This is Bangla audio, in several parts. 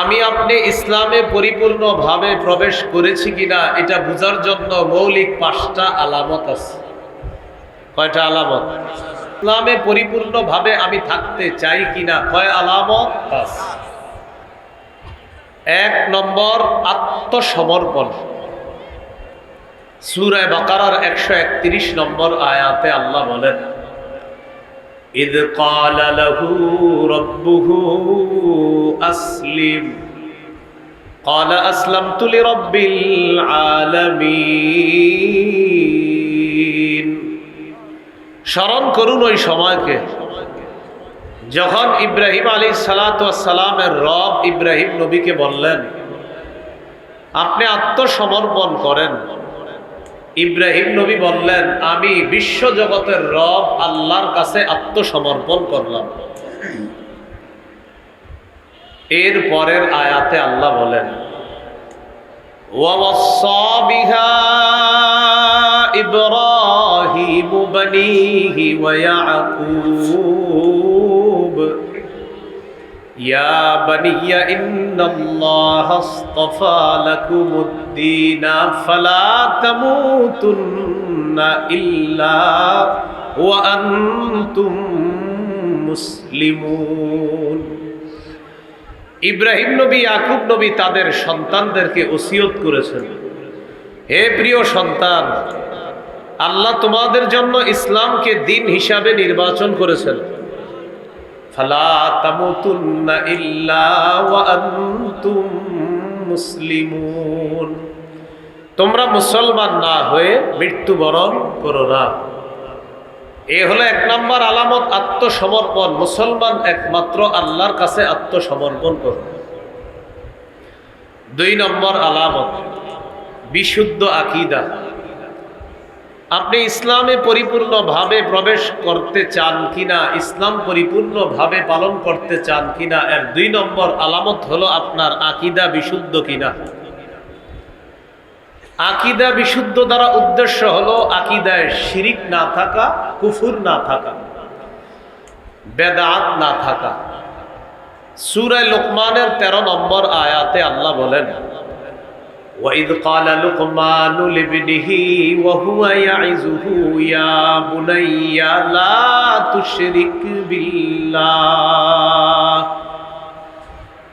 আমি আপনি ইসলামে পরিপূর্ণভাবে প্রবেশ করেছি কিনা, এটা বোঝার জন্য মৌলিক পাঁচটা আলামত আছে। কয়টা আলামত? ইসলামে পরিপূর্ণভাবে আমি থাকতে চাই কিনা, কয় আলামত? পাঁচ এক নম্বর, আত্মসমর্পণ। সুরায় বাকারার একশো একত্রিশ নম্বর আয়াতে আল্লাহ বলেন إذ قال له ربه أسلم قال أسلمت لرب العالمين স্মরণ করুন ওই সময়কে যখন ইব্রাহিম আলী সালাতামের রব ইব্রাহিম নবীকে বললেন আপনি আত্মসমর্পণ করেন ইব্রাহিম নবী বললেন, আমি বিশ্ব জগতের রব, আল্লাহর কাছে আত্মসমর্পণ করলাম। এর পরের আয়াতে আল্লাহ বলেন ইব্রাহিম বনিহি ওয়া ইয়াকুব। يا بني إن الله اصطفى لكم الدين فلا تموتن إلا وأنتم মুসলিমুন ইব্রাহিম নবী ইয়াকুব নবী তাদের সন্তানদেরকে ওসিয়ত করেছেন হে প্রিয় সন্তান আল্লাহ তোমাদের জন্য ইসলামকে দিন হিসাবে নির্বাচন করেছেন তামুতুন্না ইল্লা ওয়া মুসলিমুন। তোমরা মুসলমান না হয়ে মৃত্যুবরণ করো না। এ হলো এক নম্বর আলামত, আত্মসমর্পণ। মুসলমান একমাত্র আল্লাহর কাছে আত্মসমর্পণ করবে দুই নম্বর আলামত, বিশুদ্ধ আকিদা। আপনি ইসলামে পরিপূর্ণভাবে প্রবেশ করতে চান কিনা, ইসলাম পরিপূর্ণভাবে পালন করতে চান কিনা, এর দুই নম্বর আলামত হলো আপনার আকিদা বিশুদ্ধ কিনা। আকিদা বিশুদ্ধ দ্বারা উদ্দেশ্য হলো আকিদায় শিরিক না থাকা, কুফুর না থাকা, বেদাত না থাকা। সুরায় লোকমানের তেরো নম্বর আয়াতে আল্লাহ বলেন وَإِذْ قَالَ لُقْمَانُ لِابْنِهِ وَهُوَ يَعِظُهُ يَا بُنَيَّ لَا تُشْرِكْ بِاللَّهِ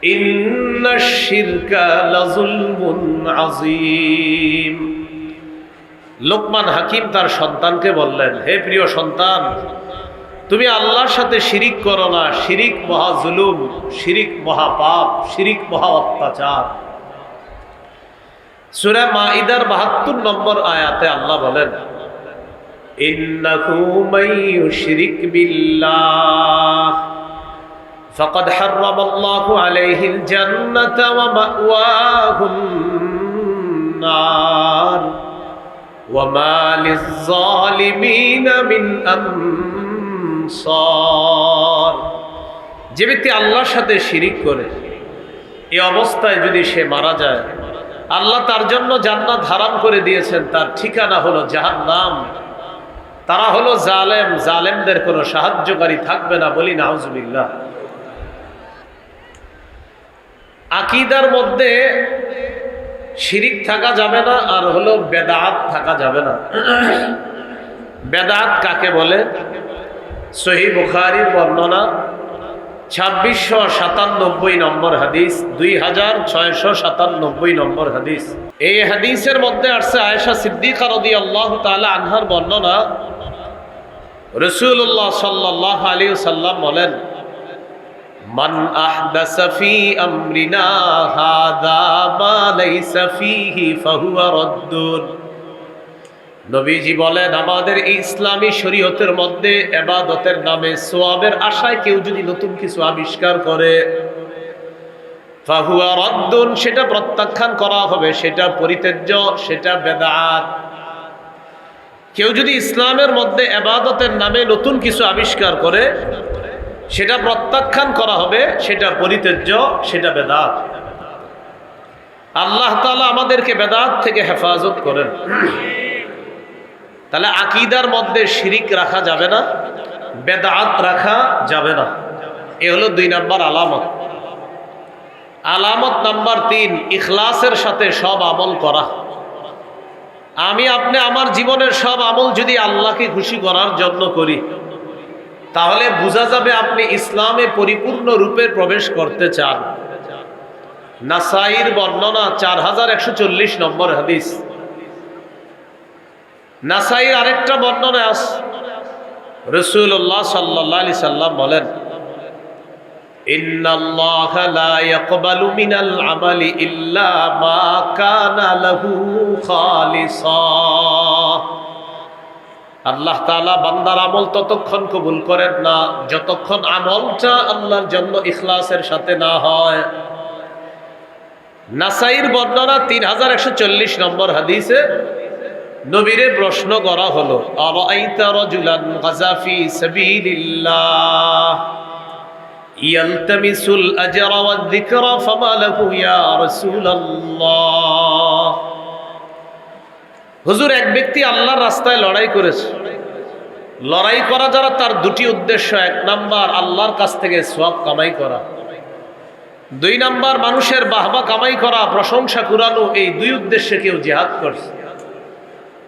إِنَّ الشِّرْكَ لَظُلْمٌ عَظِيمٌ লোকমান হাকিম তার সন্তানকে বললেন হে প্রিয় সন্তান তুমি আল্লাহর সাথে শিরিক করো না শিরিক মহা জুলুম শিরিক মহাপাপ শিরিক মহা অত্যাচার সুরা মাইদার বাহাত্তর নম্বর আয়াতে আল্লাহ বলেন ইন্নাহু মাইয়ুশরিক বিল্লাহ فقد حرم الله عليه الجنة ومأواه النار وما للظالمين من أنصار যে ব্যক্তি আল্লাহর সাথে শিরিক করে এই অবস্থায় যদি সে মারা যায় আল্লাহ তার জন্য জান্নাত হারাম করে দিয়েছেন, তার ঠিকানা হলো জাহান্নাম। তারা হলো জালেম, জালেমদের কোনো সাহায্যকারী থাকবে না বলি নাউজুবিল্লাহ। আকিদার মধ্যে শিরিক থাকা যাবে না, আর হলো বেদাত থাকা যাবে না। বেদাত কাকে বলে? সহি বুখারির বর্ণনা ছাব্বিশশো সাতানব্বই নম্বর হাদিস, দুই হাজার ছয়শো সাতানব্বই নম্বর হাদিস। এই হাদিসের মধ্যে আসছে আয়েশা সিদ্দিকা রদি আল্লাহ তালা আনহার বর্ণনা। রসুল্লাহ সাল্লাহ আলী সাল্লাম বলেন, মান আহদাসা ফি আমরিনা, হাদা মা লাইসা ফিহি, ফাহুয়া রাদ্দুন। নবীজি বলেন, আমাদের এই ইসলামী শরীয়তের মধ্যে এবাদতের নামে সোয়াবের আশায় কেউ যদি নতুন কিছু আবিষ্কার করে, ফাহুয়া রদ্দুন, সেটা প্রত্যাখ্যান করা হবে, সেটা পরিত্যাজ্য, সেটা বেদাত। কেউ যদি ইসলামের মধ্যে এবাদতের নামে নতুন কিছু আবিষ্কার করে, সেটা প্রত্যাখ্যান করা হবে, সেটা পরিত্যাজ্য, সেটা বেদাত। আল্লাহ তালা আমাদেরকে বেদাত থেকে হেফাজত করেন। তাহলে আকিদার মধ্যে শিরিক রাখা যাবে না, বেদাত রাখা যাবে না। এ হলো দুই নাম্বার আলামত। আলামত নাম্বার তিন, ইখলাসের সাথে সব আমল করা। আমি, আপনি আমার জীবনের সব আমল যদি আল্লাহকে খুশি করার জন্য করি, তাহলে বোঝা যাবে আপনি ইসলামে পরিপূর্ণ রূপে প্রবেশ করতে চান। নাসাইর বর্ণনা চার হাজার একশো চল্লিশ নম্বর হাদিস। নাসাইয়ের আরেকটা বর্ণনা আস রসুল্লাহ সাল্লাহ আলি সাল্লাম বলেন আল্লাহ তালা বান্দার আমল ততক্ষণ কবুল করেন না, যতক্ষণ আমলটা আল্লাহর জন্য ইখলাসের সাথে না হয়। নাসাইর বর্ণনা তিন হাজার একশো চল্লিশ নম্বর হাদিসে নবীরে প্রশ্ন করা হলো ফামা হুজুর, এক ব্যক্তি আল্লাহর রাস্তায় লড়াই করেছে। লড়াই করা যারা তার দুটি উদ্দেশ্য, এক নাম্বার আল্লাহর কাছ থেকে সওয়াব কামাই করা, দুই নাম্বার মানুষের বাহবা কামাই করা, প্রশংসা কুরানো, এই দুই উদ্দেশ্যে কেউ জিহাদ করছে।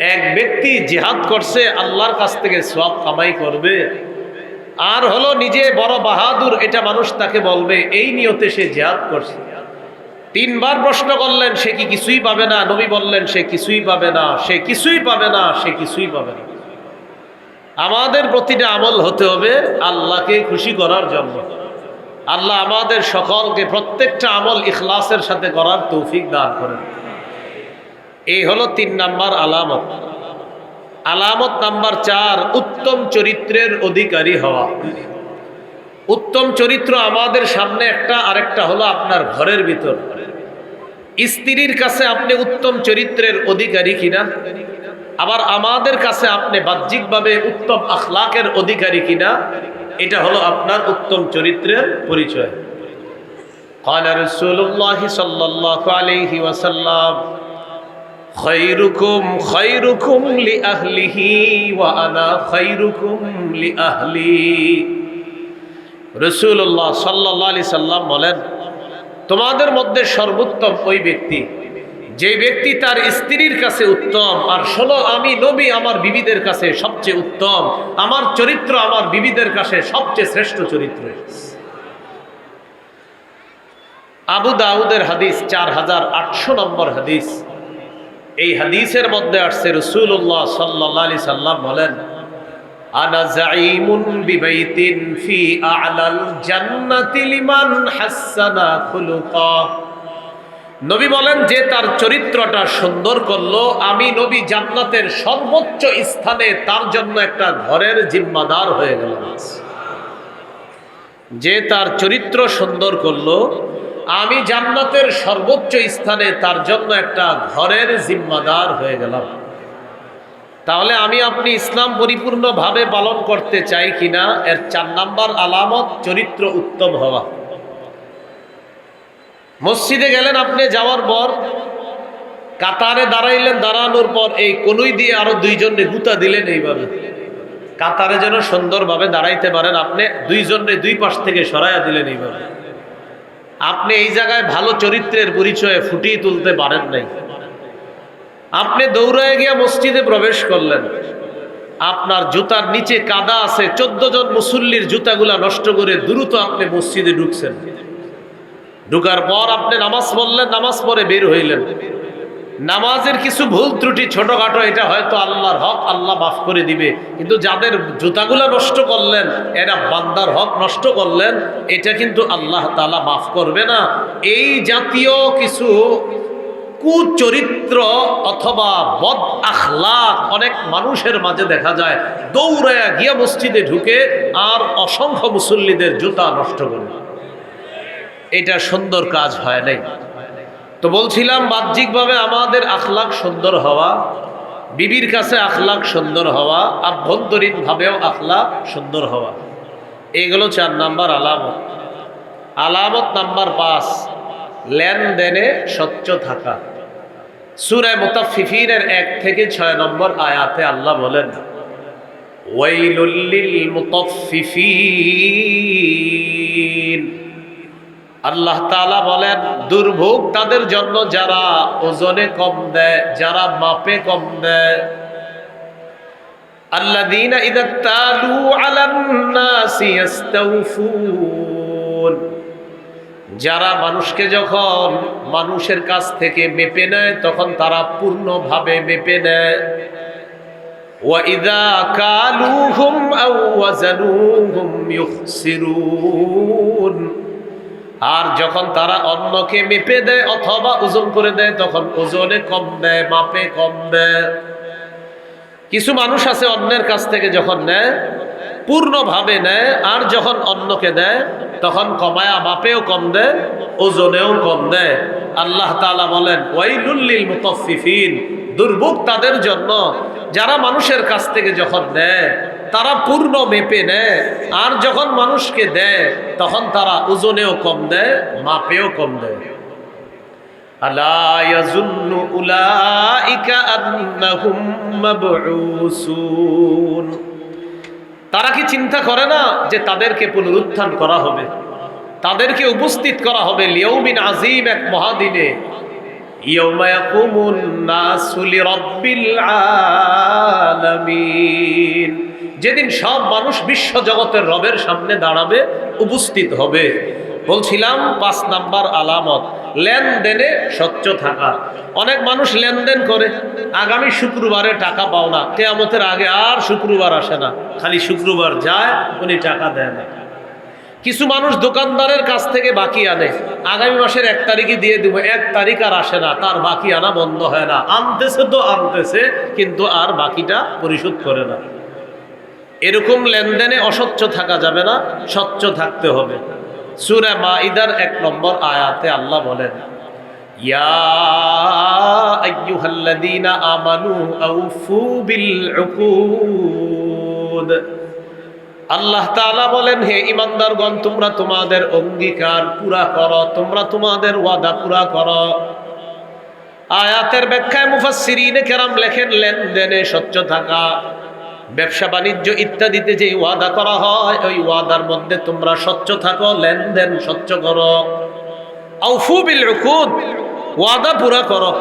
এক ব্যক্তি জিহাদ করছে, আল্লাহর কাছ থেকে সব কামাই করবে। আর হলো নিজে বড় বাহাদুর, এটা মানুষ তাকে বলবে, এই নিয়তে সে জিহাদ করছে। তিনবার প্রশ্ন করলেন, সে কি কিছুই পাবে না? নবী বললেন, সে কিছুই পাবে না। সে কিছুই পাবে না, সে কিছুই পাবে না। আমাদের প্রতিটা আমল হতে হবে আল্লাহকে খুশি করার জন্য। আল্লাহ আমাদের সকলকে প্রত্যেকটা আমল ইখলাসের সাথে করার তৌফিক দান করেন। এই হলো তিন নাম্বার আলামত আলামত নাম্বার চার উত্তম চরিত্রের অধিকারী হওয়া উত্তম চরিত্র আমাদের সামনে একটা আরেকটা হলো আপনার ঘরের ভিতর স্ত্রীর কাছে আপনি উত্তম চরিত্রের অধিকারী কিনা আবার আমাদের কাছে আপনি বাহ্যিকভাবে উত্তম আখলাকের অধিকারী কিনা এটা হলো আপনার উত্তম চরিত্রের পরিচয় قال رسول الله صلى الله عليه وسلم বলেন, তোমাদের মধ্যে সর্বোত্তম ওই ব্যক্তি, যে ব্যক্তি তার স্ত্রীর কাছে উত্তম, আর শোনো, আমি নবী আমার বিবিদের কাছে সবচেয়ে উত্তম, আমার চরিত্র আমার বিবিদের কাছে সবচেয়ে শ্রেষ্ঠ চরিত্র। আবু দাউদের হাদিস, চার হাজার আটশো নম্বর হাদিস। এই হাদিসের মধ্যে আসছে রসুল্লাহ সাল্লাহ আলি সাল্লাম বলেন, আনা জাইমুন বিবাইতিন ফি আ'লাল জান্নাতি লিমান হাসানা নবী বলেন, যে তার চরিত্রটা সুন্দর করল, আমি নবী জান্নাতের সর্বোচ্চ স্থানে তার জন্য একটা ঘরের জিম্মাদার হয়ে গেলাম যে তার চরিত্র সুন্দর করল আমি জান্নাতের সর্বোচ্চ স্থানে তার জন্য একটা ঘরের জিম্মাদার হয়ে গেলাম। তাহলে আমি আপনি ইসলাম পরিপূর্ণভাবে পালন করতে চাই কিনা? এর চার নাম্বার আলামত, চরিত্র উত্তম হওয়া। মসজিদে গেলেন আপনি যাওয়ার পর, কাতারে দাঁড়াইলেন, দাঁড়ানোর পর এই কনুই দিয়ে আরও দুইজনে গুতা দিলেন এইভাবে। কাতারে যেন সুন্দরভাবে দাঁড়াইতে পারেন আপনি দুইজনে দুই পাশ থেকে সরাইয়া দিলেন এইভাবে। আপনি এই জায়গায় ভালো চরিত্রের পরিচয়ে ফুটিয়ে তুলতে পারেন নাই। আপনি দৌড়ায় গিয়া মসজিদে প্রবেশ করলেন। আপনার জুতার নিচে কাদা আছে, চোদ্দ জন মুসল্লির জুতাগুলা নষ্ট করে দ্রুত আপনি মসজিদে ঢুকছেন। ঢুকার পর আপনি নামাজ পড়লেন, নামাজ পরে বের হইলেন। নামাজের কিছু ভুল ত্রুটি ছোটখাটো, এটা হয়তো আল্লাহর হক, আল্লাহ মাফ করে দিবে। কিন্তু যাদের জুতাগুলা নষ্ট করলেন, এরা বান্দার হক নষ্ট করলেন, এটা কিন্তু আল্লাহ তালা মাফ করবে না। এই জাতীয় কিছু কুচরিত্র অথবা বদ আখলাক অনেক মানুষের মাঝে দেখা যায়, দৌড়ায়া গিয়া মসজিদে ঢুকে আর অসংখ্য মুসল্লিদের জুতা নষ্ট করে। এটা সুন্দর কাজ হয় নাই? তো বলছিলাম, বাহ্যিকভাবে আমাদের আখলাক সুন্দর হওয়া, বিবির কাছে আখলাক সুন্দর হওয়া, আভ্যন্তরীণভাবেও আখলাক সুন্দর হওয়া, এগুলো চার নাম্বার আলামত। আলামত নাম্বার পাঁচ, লেনদেনে স্বচ্ছ থাকা। সুরায় মুতাফিফিনের এক থেকে ছয় নম্বর আয়াতে আল্লাহ বলেন ওয়াইলুল্লিল মুতাফিফিন আল্লাহ তাআলা বলেন দুর্ভোগ তাদের জন্য যারা ওজনে কম দেয় যারা মাপে কম দেয় الذين إذا اكتالوا على الناس يستوفون যারা মানুষকে যখন মানুষের কাছ থেকে মেপে নেয় তখন তারা পূর্ণভাবে মেপে নেয় وَإِذَا كَالُوهُمْ أَوْ وَزَنُوهُمْ يُخْسِرُونَ আর যখন তারা অন্যকে মেপে দেয় অথবা ওজন করে দেয়, তখন ওজনে কম দেয়, মাপে কম দেয়। কিছু মানুষ আছে অন্যের কাছ থেকে যখন নেয়, পূর্ণভাবে নেয়, আর যখন অন্যকে দেয়, তখন কমায়া, মাপেও কম দেয়, ওজনেও কম দেয়। আল্লাহ তালা বলেন ওয়াইলুল্লিল মুতাফফিফিন দুর্ভোগ তাদের জন্য। যারা মানুষের কাছ থেকে যখন নেয় তারা পূর্ণ মেপে নেয়। আর যখন মানুষকে দেয়, তখন তারা ওজনেও কম দেয়, মাপেও কম দেয়। তারা কি চিন্তা করে না যে তাদেরকে পুনরুত্থান করা হবে? তাদেরকে উপস্থিত করা হবে লিয়ৌমিন আজিম এক মহাদিনে। ইয়াকুমুন নাসু আলামিন। যেদিন সব মানুষ বিশ্ব জগতের রবের সামনে দাঁড়াবে, উপস্থিত হবে। বলছিলাম, পাঁচ নাম্বার আলামত, লেনদেনে স্বচ্ছ থাকা। অনেক মানুষ লেনদেন করে, আগামী শুক্রবারে টাকা পাও না। কেয়ামতের আগে আর শুক্রবার আসে না। খালি শুক্রবার যায়, উনি টাকা দেয় না। কিছু মানুষ দোকানদারের কাছ থেকে বাকি আনে। আগামী মাসের এক তারিখে দিয়ে দিব, এক তারিখ আর আসে না, তার বাকি আনা বন্ধ হয় না। আনতেছে তো আনতেছে, কিন্তু আর বাকিটা পরিশোধ করে না। এরকম লেনদেনে অস্বচ্ছ থাকা যাবে না, স্বচ্ছ থাকতে হবে। সুরা মাইদার এক নম্বর আয়াতে আল্লাহ বলেন আল্লাহ তাআলা বলেন, হে ইমানদারগণ তোমরা তোমাদের অঙ্গীকার পুরা করো, তোমরা তোমাদের ওয়াদা পুরা করো। আয়াতের ব্যাখ্যায় মুফাসসিরিনে কেরাম লেখেন, লেনদেনে স্বচ্ছ থাকা। ব্যবসা, বাণিজ্য ইত্যাদিতে যে ওয়াদা করা হয়, ওই ওয়াদার মধ্যে তোমরা স্বচ্ছ থাকো, লেনদেন স্বচ্ছ করো। আউফু বিল উকুদ, ওয়াদা পুরা করো।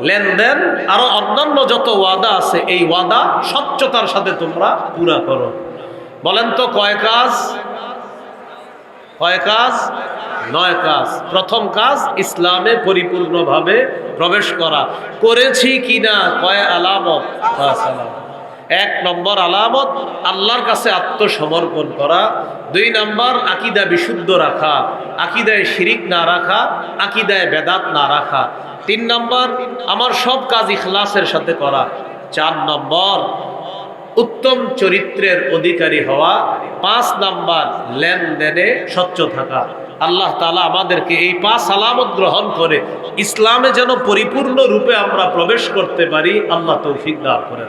লেনদেন আরও অন্যান্য যত ওয়াদা আছে, এই ওয়াদা স্বচ্ছতার সাথে তোমরা পুরা করো। বলেন তো, কয় কাজ? কয় কাজ? নয় কাজ। প্রথম কাজ, ইসলামে পরিপূর্ণভাবে প্রবেশ করা। করেছি কিনা? কয় আলামত? আলামত। এক নম্বর আলামত, আল্লাহর কাছে আত্মসমর্পণ করা। দুই নম্বর, আকিদা বিশুদ্ধ রাখা, আকিদায় শিরিক না রাখা, আকিদায় বেদাত না রাখা। তিন নম্বর, আমার সব কাজ ইখলাসের সাথে করা। চার নম্বর, উত্তম চরিত্রের অধিকারী হওয়া। পাঁচ নাম্বার, লেনদেনে স্বচ্ছ থাকা। আল্লাহ তালা আমাদেরকে এই পাঁচ আলামত গ্রহণ করে ইসলামে যেন পরিপূর্ণ রূপে আমরা প্রবেশ করতে পারি, আল্লাহ তৌফিক দান করেন।